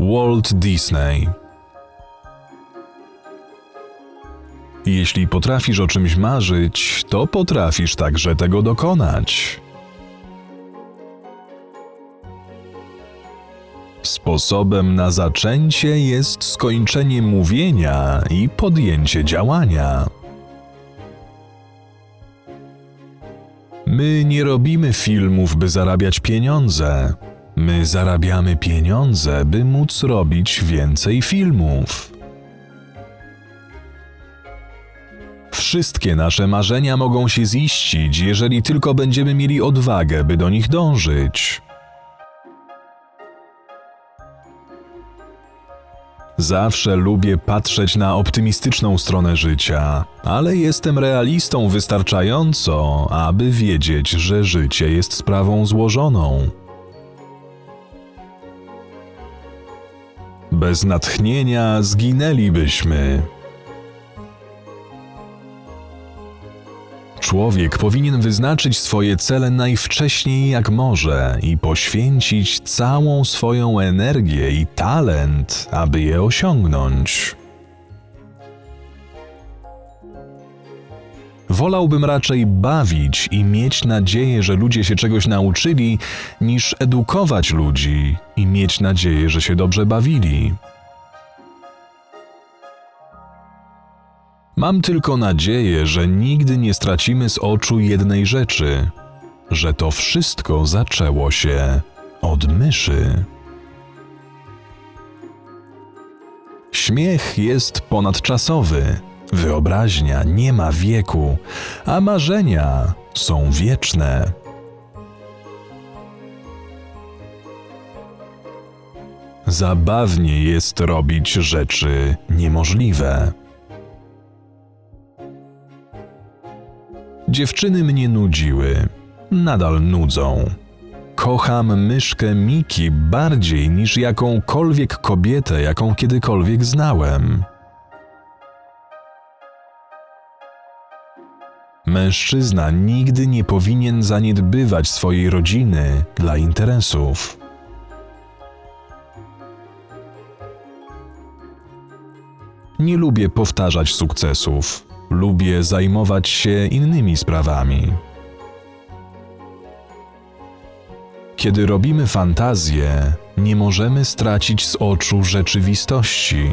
Walt Disney Jeśli potrafisz o czymś marzyć, to potrafisz także tego dokonać. Sposobem na zaczęcie jest skończenie mówienia i podjęcie działania. My nie robimy filmów, by zarabiać pieniądze. My zarabiamy pieniądze, by móc robić więcej filmów. Wszystkie nasze marzenia mogą się ziścić, jeżeli tylko będziemy mieli odwagę, by do nich dążyć. Zawsze lubię patrzeć na optymistyczną stronę życia, ale jestem realistą wystarczająco, aby wiedzieć, że życie jest sprawą złożoną. Bez natchnienia zginęlibyśmy. Człowiek powinien wyznaczyć swoje cele najwcześniej jak może i poświęcić całą swoją energię i talent, aby je osiągnąć. Wolałbym raczej bawić i mieć nadzieję, że ludzie się czegoś nauczyli, niż edukować ludzi i mieć nadzieję, że się dobrze bawili. Mam tylko nadzieję, że nigdy nie stracimy z oczu jednej rzeczy, że to wszystko zaczęło się od myszy. Śmiech jest ponadczasowy, wyobraźnia nie ma wieku, a marzenia są wieczne. Zabawnie jest robić rzeczy niemożliwe. Dziewczyny mnie nudziły. Nadal nudzą. Kocham myszkę Miki bardziej niż jakąkolwiek kobietę, jaką kiedykolwiek znałem. Mężczyzna nigdy nie powinien zaniedbywać swojej rodziny dla interesów. Nie lubię powtarzać sukcesów. Lubię zajmować się innymi sprawami. Kiedy robimy fantazję, nie możemy stracić z oczu rzeczywistości.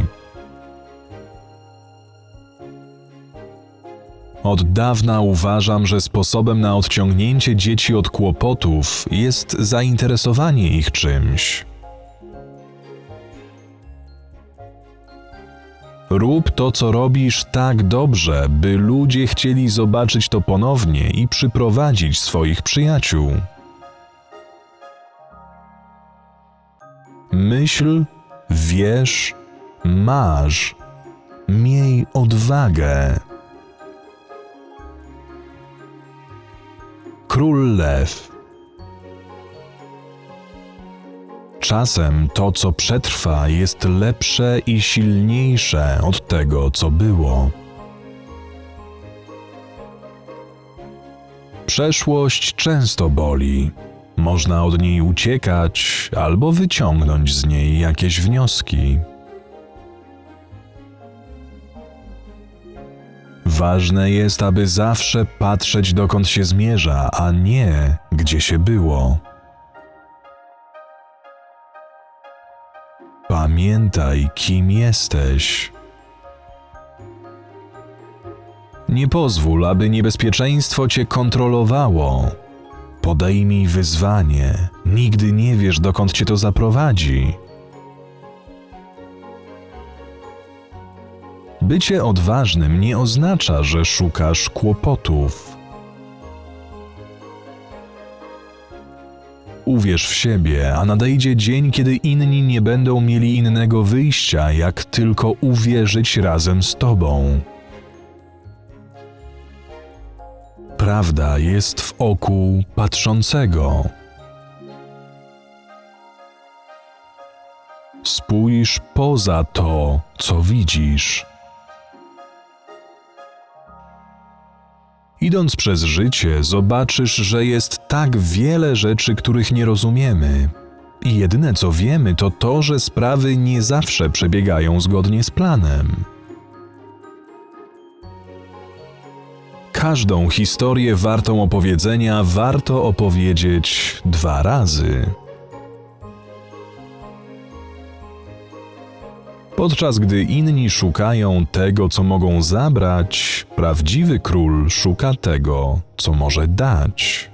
Od dawna uważam, że sposobem na odciągnięcie dzieci od kłopotów jest zainteresowanie ich czymś. Rób to, co robisz tak dobrze, by ludzie chcieli zobaczyć to ponownie i przyprowadzić swoich przyjaciół. Myśl, wierz, masz, miej odwagę. Król Lew Czasem to, co przetrwa, jest lepsze i silniejsze od tego, co było. Przeszłość często boli. Można od niej uciekać albo wyciągnąć z niej jakieś wnioski. Ważne jest, aby zawsze patrzeć dokąd się zmierza, a nie gdzie się było. Pamiętaj, kim jesteś. Nie pozwól, aby niebezpieczeństwo cię kontrolowało. Podejmij wyzwanie. Nigdy nie wiesz, dokąd cię to zaprowadzi. Bycie odważnym nie oznacza, że szukasz kłopotów. Uwierz w siebie, a nadejdzie dzień, kiedy inni nie będą mieli innego wyjścia, jak tylko uwierzyć razem z Tobą. Prawda jest w oku patrzącego. Spójrz poza to, co widzisz. Idąc przez życie, zobaczysz, że jest tak wiele rzeczy, których nie rozumiemy. I jedyne co wiemy, to to, że sprawy nie zawsze przebiegają zgodnie z planem. Każdą historię wartą opowiedzenia warto opowiedzieć dwa razy. Podczas gdy inni szukają tego, co mogą zabrać, prawdziwy król szuka tego, co może dać.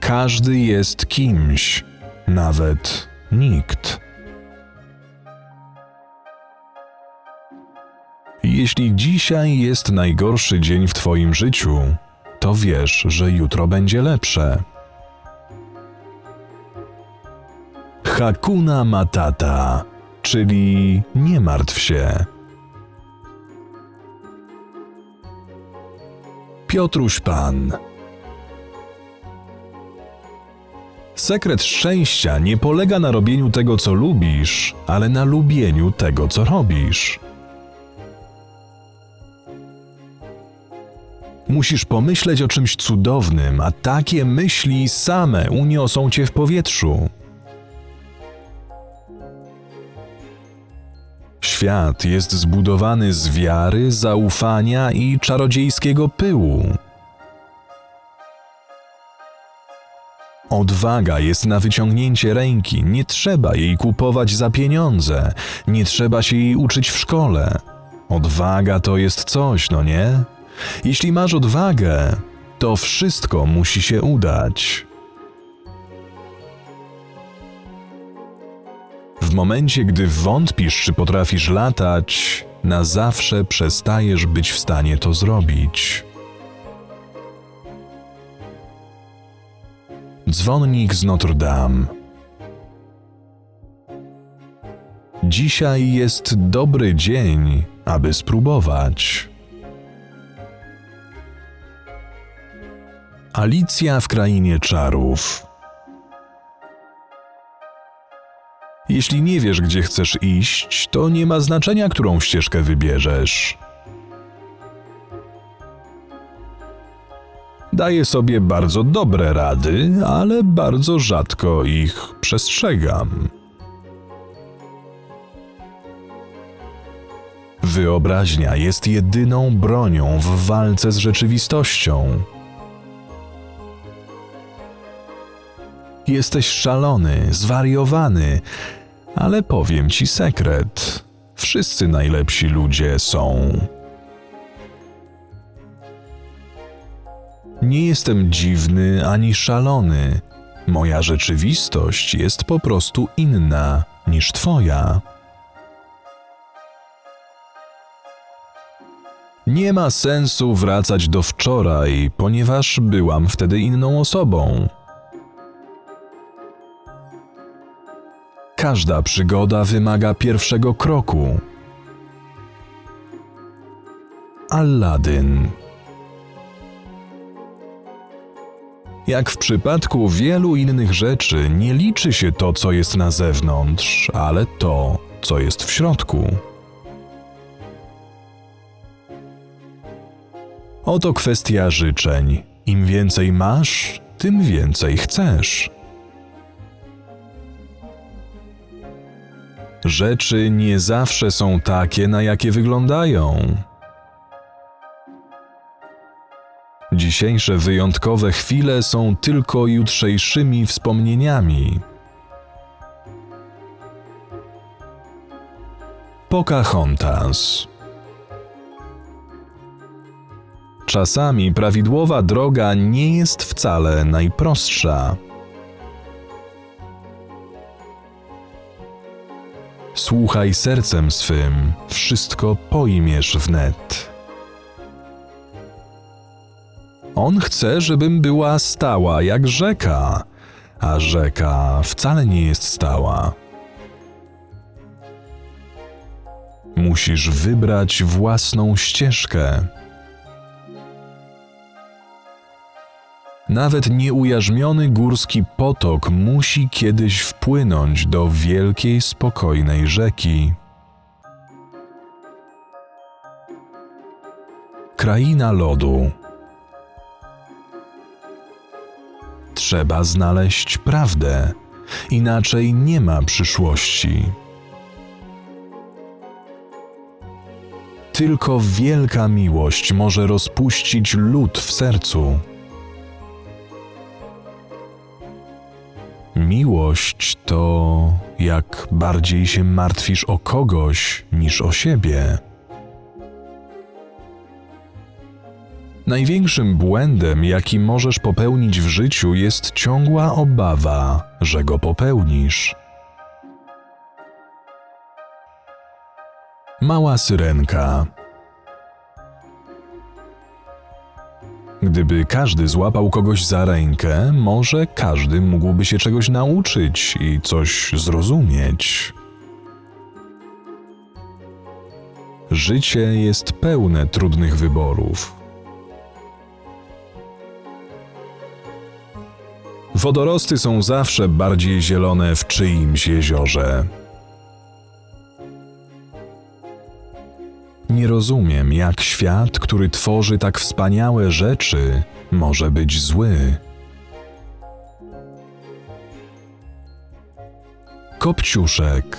Każdy jest kimś, nawet nikt. Jeśli dzisiaj jest najgorszy dzień w Twoim życiu, to wiesz, że jutro będzie lepsze. Hakuna Matata, czyli nie martw się. Piotruś Pan. Sekret szczęścia nie polega na robieniu tego, co lubisz, ale na lubieniu tego, co robisz. Musisz pomyśleć o czymś cudownym, a takie myśli same uniosą cię w powietrzu. Świat jest zbudowany z wiary, zaufania i czarodziejskiego pyłu. Odwaga jest na wyciągnięcie ręki, nie trzeba jej kupować za pieniądze, nie trzeba się jej uczyć w szkole. Odwaga to jest coś, no nie? Jeśli masz odwagę, to wszystko musi się udać. Momencie, gdy wątpisz, czy potrafisz latać, na zawsze przestajesz być w stanie to zrobić. Dzwonnik z Notre Dame. Dzisiaj jest dobry dzień, aby spróbować. Alicja w krainie czarów. Jeśli nie wiesz, gdzie chcesz iść, to nie ma znaczenia, którą ścieżkę wybierzesz. Daję sobie bardzo dobre rady, ale bardzo rzadko ich przestrzegam. Wyobraźnia jest jedyną bronią w walce z rzeczywistością. Jesteś szalony, zwariowany, ale powiem ci sekret. Wszyscy najlepsi ludzie są. Nie jestem dziwny ani szalony. Moja rzeczywistość jest po prostu inna niż twoja. Nie ma sensu wracać do wczoraj, ponieważ byłam wtedy inną osobą. Każda przygoda wymaga pierwszego kroku. Aladdin. Jak w przypadku wielu innych rzeczy, nie liczy się to, co jest na zewnątrz, ale to, co jest w środku. Oto kwestia życzeń. Im więcej masz, tym więcej chcesz. Rzeczy nie zawsze są takie, na jakie wyglądają. Dzisiejsze wyjątkowe chwile są tylko jutrzejszymi wspomnieniami. Pocahontas Czasami prawidłowa droga nie jest wcale najprostsza. Słuchaj sercem swym, wszystko pojmiesz wnet. On chce, żebym była stała jak rzeka, a rzeka wcale nie jest stała. Musisz wybrać własną ścieżkę. Nawet nieujarzmiony górski potok musi kiedyś wpłynąć do wielkiej, spokojnej rzeki. Kraina lodu. trzeba znaleźć prawdę. Inaczej nie ma przyszłości. Tylko wielka miłość może rozpuścić lód w sercu. Miłość to jak bardziej się martwisz o kogoś niż o siebie. Największym błędem, jaki możesz popełnić w życiu, jest ciągła obawa, że go popełnisz. Mała syrenka. Gdyby każdy złapał kogoś za rękę, może każdy mógłby się czegoś nauczyć i coś zrozumieć. Życie jest pełne trudnych wyborów. Wodorosty są zawsze bardziej zielone w czyimś jeziorze. Nie rozumiem, jak świat, który tworzy tak wspaniałe rzeczy, może być zły. Kopciuszek.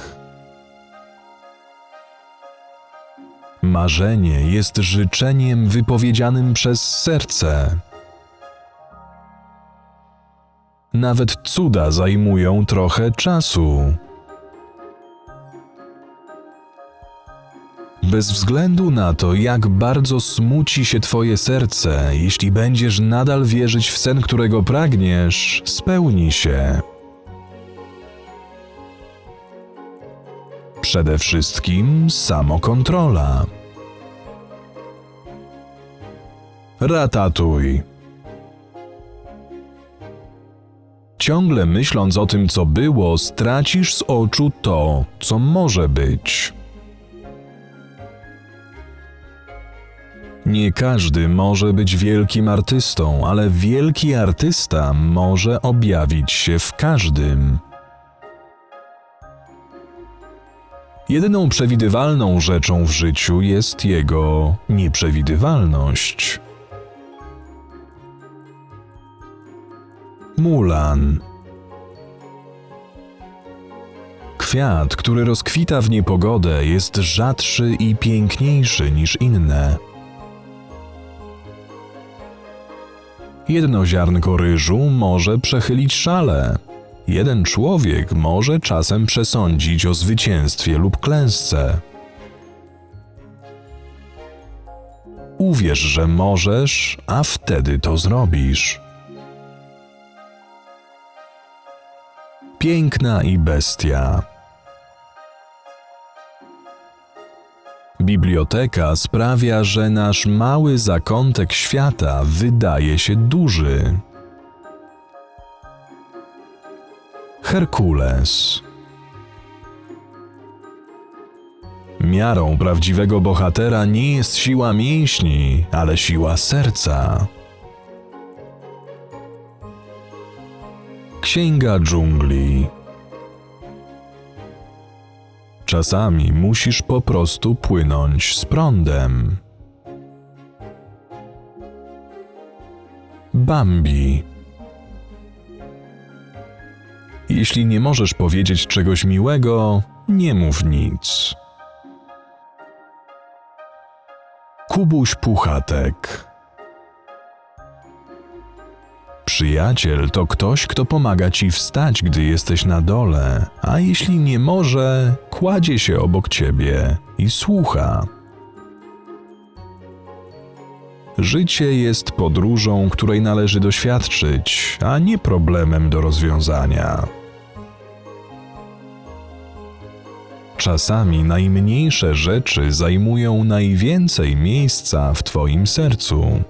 Marzenie jest życzeniem wypowiedzianym przez serce. Nawet cuda zajmują trochę czasu. Bez względu na to, jak bardzo smuci się Twoje serce, jeśli będziesz nadal wierzyć w sen, którego pragniesz, spełni się. Przede wszystkim samokontrola. Ratatuj. Ciągle myśląc o tym, co było, stracisz z oczu to, co może być. Nie każdy może być wielkim artystą, ale wielki artysta może objawić się w każdym. Jedyną przewidywalną rzeczą w życiu jest jego nieprzewidywalność. Mulan. Kwiat, który rozkwita w niepogodę, jest rzadszy i piękniejszy niż inne. Jedno ziarnko ryżu może przechylić szale. Jeden człowiek może czasem przesądzić o zwycięstwie lub klęsce. Uwierz, że możesz, a wtedy to zrobisz. Piękna i bestia. Biblioteka sprawia, że nasz mały zakątek świata wydaje się duży. Herkules. Miarą prawdziwego bohatera nie jest siła mięśni, ale siła serca. Księga dżungli. Czasami musisz po prostu płynąć z prądem. Bambi. Jeśli nie możesz powiedzieć czegoś miłego, nie mów nic. Kubuś Puchatek. Przyjaciel to ktoś, kto pomaga ci wstać, gdy jesteś na dole, a jeśli nie może, kładzie się obok ciebie i słucha. Życie jest podróżą, której należy doświadczyć, a nie problemem do rozwiązania. Czasami najmniejsze rzeczy zajmują najwięcej miejsca w Twoim sercu.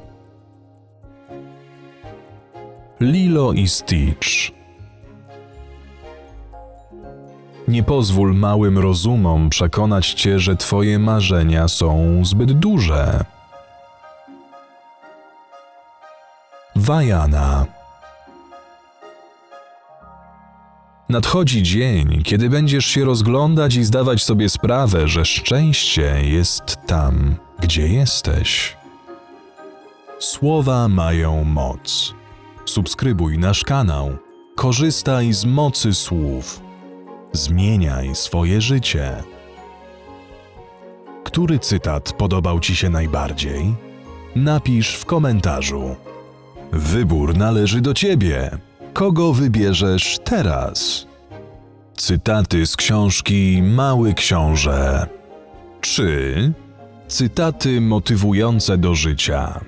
Lilo i Stitch. Nie pozwól małym rozumom przekonać cię, że twoje marzenia są zbyt duże. Wajana. Nadchodzi dzień, kiedy będziesz się rozglądać i zdawać sobie sprawę, że szczęście jest tam, gdzie jesteś. Słowa mają moc. Subskrybuj nasz kanał. Korzystaj z mocy słów. Zmieniaj swoje życie. Który cytat podobał Ci się najbardziej? Napisz w komentarzu. Wybór należy do Ciebie. Kogo wybierzesz teraz? Cytaty z książki Mały Książę. Czy cytaty motywujące do życia?